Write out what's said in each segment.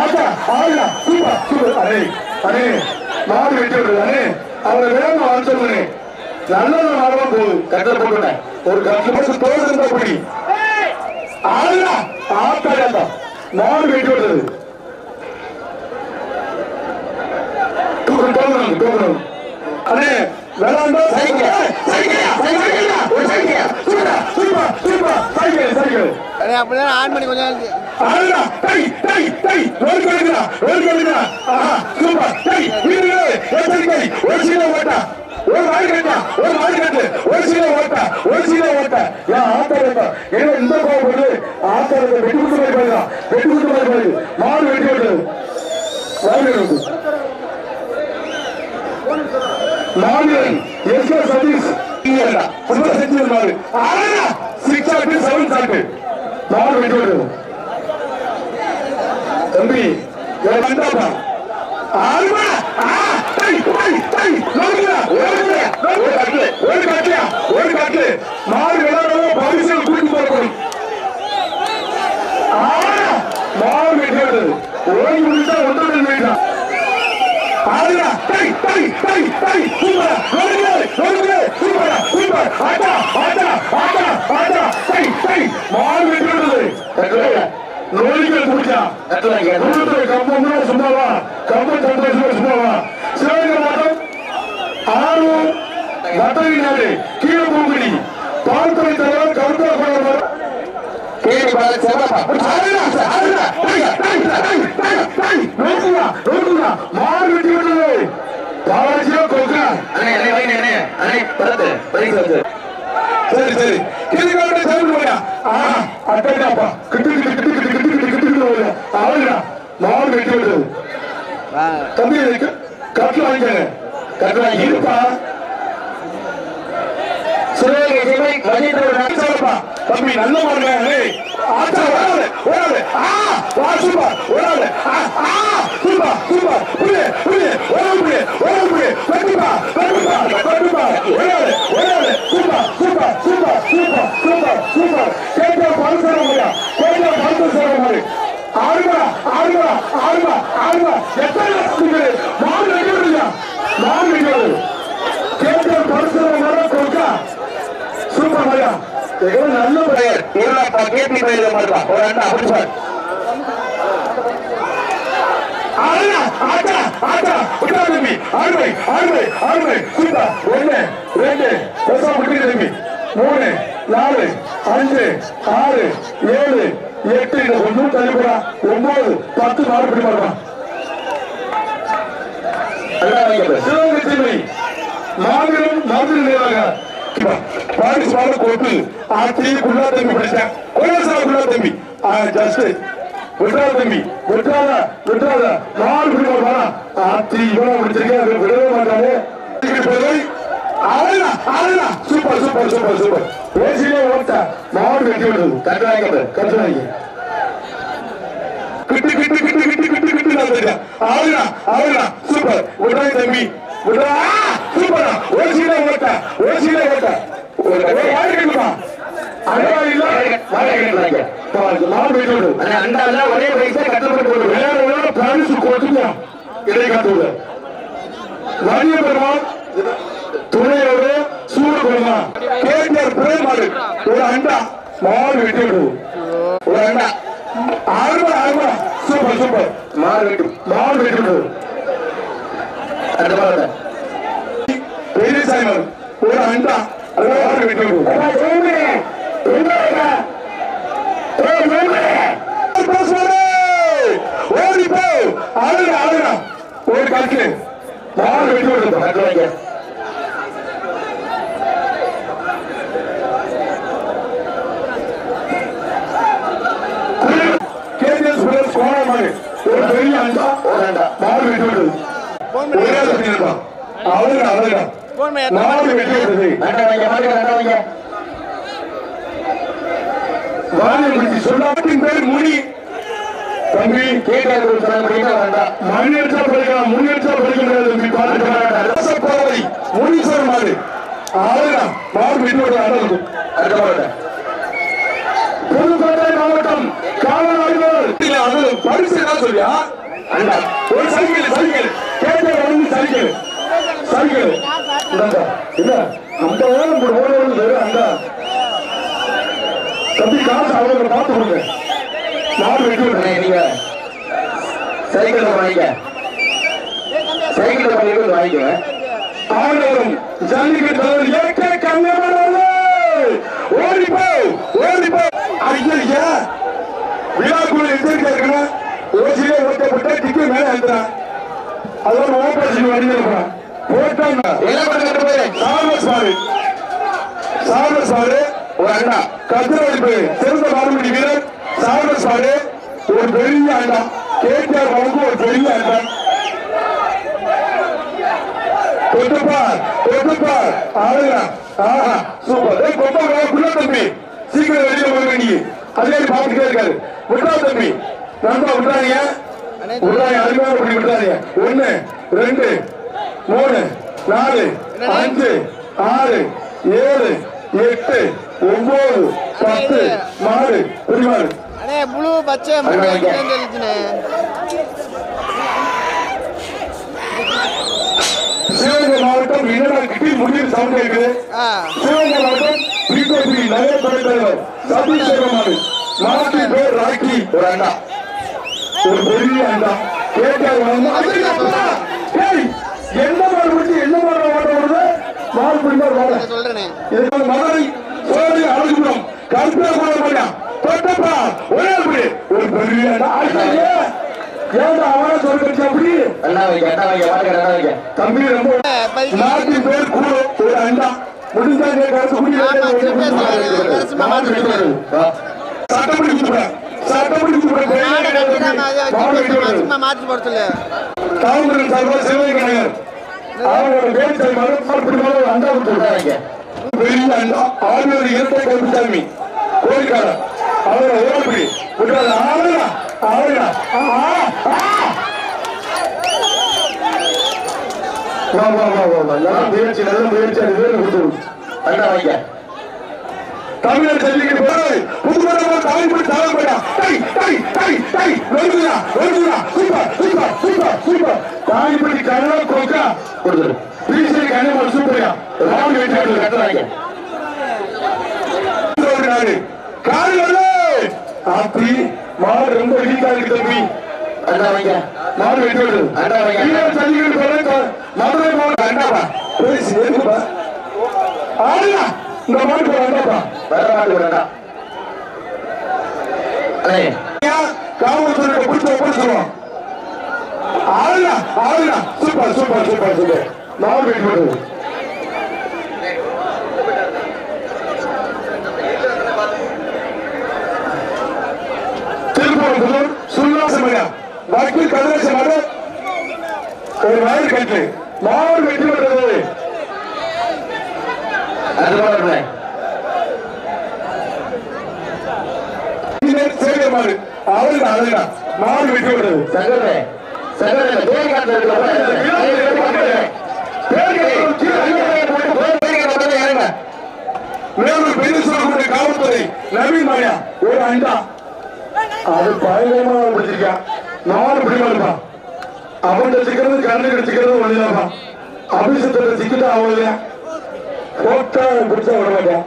ஆட்டா ஆடா super super. Array array மாடு வெட்டி விடுறது. அரே அவரை வேகமா வர சொல்லுங்க நல்லது மாடமா போகுது. கட்டில போட்டுட்டேன் ஒரு கட்டு மாசம் தோடு இருந்தா பிடி. ஆடா ஆட்டாடா மாடு வெட்டி விடுறது. தூக்கம் தோணும் தோணும் அண்ணே வேளாண்டா சைக்கிள். சைக்கிள் சைக்கிள் ஒரு cycle. Super super super. Cycle cycle. அப்படியே ஆன் பண்ணி கொஞ்சம் அடடா டேய் டேய் டேய் ஒரு கோடிடா ஒரு கோடிடா. ஆஹா சூப்பர். டேய் வீரே எச்சரிக்கை ஒரு சில ஓட்டா. ஒரு மாடு கட்டா ஒரு மாடு கட்டு. ஒரு சில ஓட்டா ஒரு சில ஓட்டா. ஏன் ஆத்தரக்கா ஏன்னா இந்த கோபுரத்து ஆத்தரக்கா வெட்டி குத்து மாதிரி பாருங்க வெட்டி குத்து மாதிரி பாருங்க மாடு வெட்டி விடுது மாடு வெட்டி மாடு எஸ்கே சதீஷ். இல்லடா சும்மா செஞ்சு சாப்பிட்டு மாடு வெட்டி விடுது கட்டு மாடு விளையாடவோ பரிசல் கூட்டி போறோம் ஆ மாடு வெட்டியது ஓடி முடிந்தா ஒன்று நின்றா ஆடுடா டை டை டை டை சூப்பர் லோகடா லோகடா சூப்பர் சூப்பர் ஆட்டா ஆட்டா ஆட்டா ஆட்டா. டை டை மாடு வெட்டியது ரோலிகள் குடிச்சா. கம்பம் சும்மாவா? கம்பம் சந்தோஷம் சும்மாவா? சிவகங்கை மாவட்டம் ஆர்வம் நட்டவி நாடு கீழே பூங்குடி. பால்துறை தலைவர் கவுண்டா கோயம்பர் மாறு வெட்டி விட்டது பாலாஜியோ கொக்கா அண்ணே அண்ணே சரி சரி. இதுக்கு போயா ஆ அட்டடாப்பா கிட்டு கிட்டு. வீட்டுல அவங்கடா மாடு வெட்டி விடுறது தம்பி கட்டு வாங்கிக்கங்க. கட்டு வாங்கி இருப்பா. சிறுவை மனிதர் தம்பி நல்ல மிகவும் நல்ல பிளேயர் இவரை கேட்டி பிளேயர் மாட்டலாம் ஒரு அண்ணா அப்படி சார் மூணு நாலு அஞ்சு ஆறு ஏழு எட்டு ஒன்பது பத்து மாறுபடி மாறுவான் மாபெரும் மாதிரி நிலையாக பாடி சுவாமி கோப்பு ஆத்தி குள்ளா தம்பி படிச்சேன் கோயசால குள்ளா தம்பி ஜஸ்ட் விட்டுறாத தம்பி விட்டுறாத விட்டுறாத நாலு குடி போனா ஆத்தி இவ்வளவு முடிச்சிருக்கேன் விடவே மாட்டாரு சூப்பர் சூப்பர் சூப்பர் சூப்பர் ஏசியிலே ஓட்ட மாடு வெட்டி விடுறது கட்டுறாங்க கட்டுறாங்க கிட்டு கிட்டு கிட்டு கிட்டு கிட்டு கிட்டு நடந்துட்டேன் ஆளுடா ஆளுடா தம்பி. சூப்பரா. ஒரு சீல ஓட்ட ஒரு சீல ஓட்ட ஒரு வாழை கட்டுமா? ஒரே வயசா கட்டப்பட்டு வேற சூடு பெருமாள் கேட்டர் பிரேமாடு ஒரு அண்டா. மாடு விட்டு விடுவோம் அண்டா. ஆறு ஆறு சூப்பர் சூப்பர். மாடு விட்டு மாடு பெரியசாமி ஒரு அண்டா அதுக்கு விட்டு ஓடி போ ஆளுங்க ஆளுங்க ஒரு கல்கே நாலு விட்டு கொடுத்தோம் அது வைங்க கோணமாறு ஒரு பெரிய அண்டா ஒரு அண்டா. நாலு விட்டு கொடுத்தோம் அவருக்கு அவருக்கு சொல்லாட்டின் பேர் முனி. தம்பி முன்னெடுத்தா படிக்கலாம் முன்னெடுத்தா படிக்கிறது தம்பி பார்த்துக்கிறாங்க முனி சார் மாதிரி. அவருதான் மாவட்ட வீட்டோட அடல்கும் புதுக்கோட்டை மாவட்டம் காவல் ஆய்வாளர் பரிசு என்ன சொல்லியா? ஒரு சைக்கிள் சைக்கிள் கேட்ட வந்து சைக்கிள் சைக்கிள் இந்தாங்க இல்ல ஐம்பதாயிரம் ஒரு ஓடுவது வேறு அந்த தம்பி காசு அவங்க பார்த்து கொடுங்க. நாலு வெட்டி அண்ணே, நீங்க சைக்கிள் வாங்கிக்க. சைக்கிள் வாங்கிட்டு வாங்கிக்கோங்க ஆண்டவரும் ஜல்லிக்கட்டு ஏற்க கண்ணவரே ஓடி போ ஓடி போ ஐயா? விழாக்குள்ள எதிர்க்க இருக்கணும் ஒரு ஓபரேஷன் வண்டி போட்டாங்க. என்ன பண்ணுறது போய் சாரு. பாரு சார்வஸ் ஒரு அண்ணா கத்திரவழிப்பு சிறந்த பாரம்பரிய வீரர். சார்வஸ் சாரு ஒரு பெரிய அண்ணா கேடிஆர் வழங்கும் ஒரு பெரிய அண்ணா தொட்டுப்பார் தொட்டுப்பார் ஆளுங்க. ஆஹா சூப்பர். கொப்பா தம்பி. சீக்கிரம் வெளியே வர வேண்டிய அதே பார்த்துட்டே இருக்காரு. விட்டா தம்பி நல்லா விட்டாங்க விட்டாங்க அருமையான படி விட்டாங்க ஒண்ணு ரெண்டு மூணு நாலு அஞ்சு ஆறு ஏழு எட்டு ஒன்பது பத்து மாடு புரிமாடு அண்ணே ப்ளூ பச்சை சிவகங்கை மாவட்டம் என்னடா கிட்டி முடிவு சவுண்ட் இருக்குது சிவகங்கை மாவட்டம் பிகோபி நகர துறை தலைவர் சதீஷ் சேகமாறு மாவட்ட பேர் ராக்கி. ஒரு அண்ணா. ஒரு பெரிய! ஏய், என்ன மாடு பிடிச்சி என்ன வருது மதுரை சோழி அழகுபுரம் கருப்பே போட மாட்டான் தொட்டப்பா ஒரே அப்படி ஒரு பெரிய அண்டா ஐயா, ஏன்டா அவன சொல்ல கட்சி அப்படி? அண்ணா வைக்க அண்ணா வைக்க வாடகை அண்ணா வைக்க தம்பி ரொம்ப பதிக்கு. நாட்டின் பேர் கூட ஒரு அண்டா முடிஞ்சாங்க கருத்து ஆமா, திருப்பி சொல்றேன். கடைசிமா மாத்தி சொல்றேன். வா. சட்டப்படி சட்டப்படி கூப்பிடுறேன் மாடு கட்டிடாம அதை மாடு வச்சு வெட்டுறது. சும்மா மாத்தி போட சொல்லு. காவல்துறை சார்பாக சிவகங்கை நகர் அவங்களோட வேலை மரம் அப்படி மேல ஒரு அண்டா அண்ணா கொடுத்துருக்காங்க வைக்க பெரிய ஆளுநர் இரட்டை கருப்புசாமி கோரிக்காரர் அவரை ஓரப்படி விட்டாரு ஆளுநா ஆளுநா வா வா வா வா நல்ல முயற்சி நல்ல முயற்சி அது வேறு வைக்க தமிழர் ஜல்லிக்கட்டு போறாரு புதுமணமா தாய்மொழி தாழப்படா டை டை டை டை. வருதுடா வருதுடா சூப்பர் சூப்பர் சூப்பர் சூப்பர். தாய்மொழி கண்ணா கோக்கா கொடுத்துரு. பீசரி கண்ணா சூப்பர்யா ராவுண்ட் வெற்றி அண்ணா வைக்க ஓடுறாரு கால் வரல ஆத்தி மாடு ரொம்ப வீக்கா இருக்கு தம்பி. அண்டா வைக்க மாடு வெட்டி விடுது அண்ணா வைக்க வீரர் ஜல்லிக்கட்டு போறாரு மதுரை மாவட்டம் அண்டாப்பா போய் சேர்க்குப்பா ஆடுடா. இந்த மாடு போற அண்டாப்பா வர மாட்டு அண்ணா. அண்ணே ஒப்படைச்சிருவோம் ஆளுடா ஆளுடா. Super super super super. Tiruppur வக்கீல் ஒரு வயல் கட்டு. மாடு வெற்றி விடுறது அது போல சேவை மாடு அவளுக்கு அழகா மாடு வெட்டி விடுறது சங்கரே சங்கரே பேர் காட்டு இறங்க மேலூர் பெரிய சொல்லக்கூடிய காவல்துறை நவீன் மாயா. ஒரு அண்டா. அது பயங்கரமா பிடிச்சிருக்கான் நாலு பிடிமா இருப்பான் அவன் சிக்கிறது கண்ணு கிடைச்சிக்கிறது ஒண்ணுதான்ப்பா. அபிஷத்துல சிக்கிட்டா அவன் இல்லையா? போட்டா பிடிச்சா விட மாட்டான்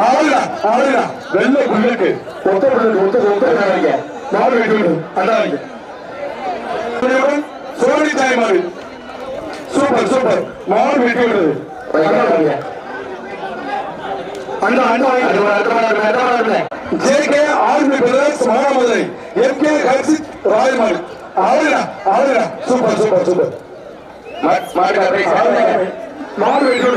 ஆளுடா ஆளுடா வெள்ளை புல்லட்டு ஒத்த புல்லட்டு ஒத்த ஒத்த வைக்க மாடு வெட்டி விடு அண்டா வைக்க சூப்பர் சூப்பர். மாடு வெட்டி விடுறது அண்டா வைக்க JK army brothers super super super. மாடு வெட்டி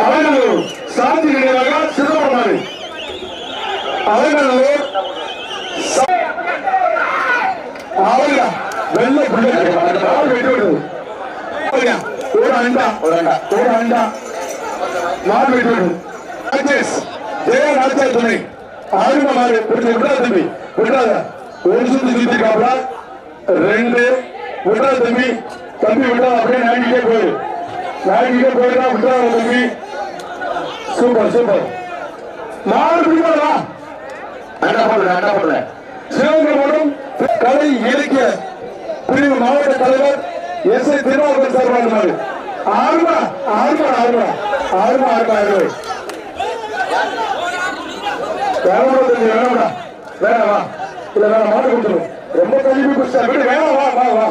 அலங்கநல்லூர் சாந்தி நினைவாக சிதம்பரம் மாடு அலங்கநல்லூர் ஆளுடா வெள்ளை பிள்ளை மாடு வெட்டி விடுறது ஆளுடா, ஒரு அண்டா ஒரு அண்டா ஒரு அண்டா மாடு வெட்டி விடுறது ராஜேஷ் ஜெய ராஜா துணை ஆளுங்க மாடு. விடாத தம்பி. விடாத ஒரு சுத்து சுத்திக்காப்ல ரெண்டு. விடாத தம்பி. தம்பி விடாத அப்படியே நாடிக்கிட்டே போயிரு நாளைக்கு போயிடா விட்டுறாங்க தம்பி? Super super. மாடு பிடிப்பாரா அண்டா போடுறேன் அண்டா போடுறேன் சிவகங்கை மாவட்டம் கலை இலக்கிய பிரிவு மாவட்ட தலைவர் எஸ் ஐ திருவாரூர் சார்பாக ஆறுமா ஆறுமா ஆறுமா ஆறுமா ஆறுமா ஆறு வேணாம் தம்பி வேணாம் இல்ல வேணாம் மாட்டு கொடுத்துரும் ரொம்ப கல்வி குடிச்சா விடு வேணாம் வா வா வா.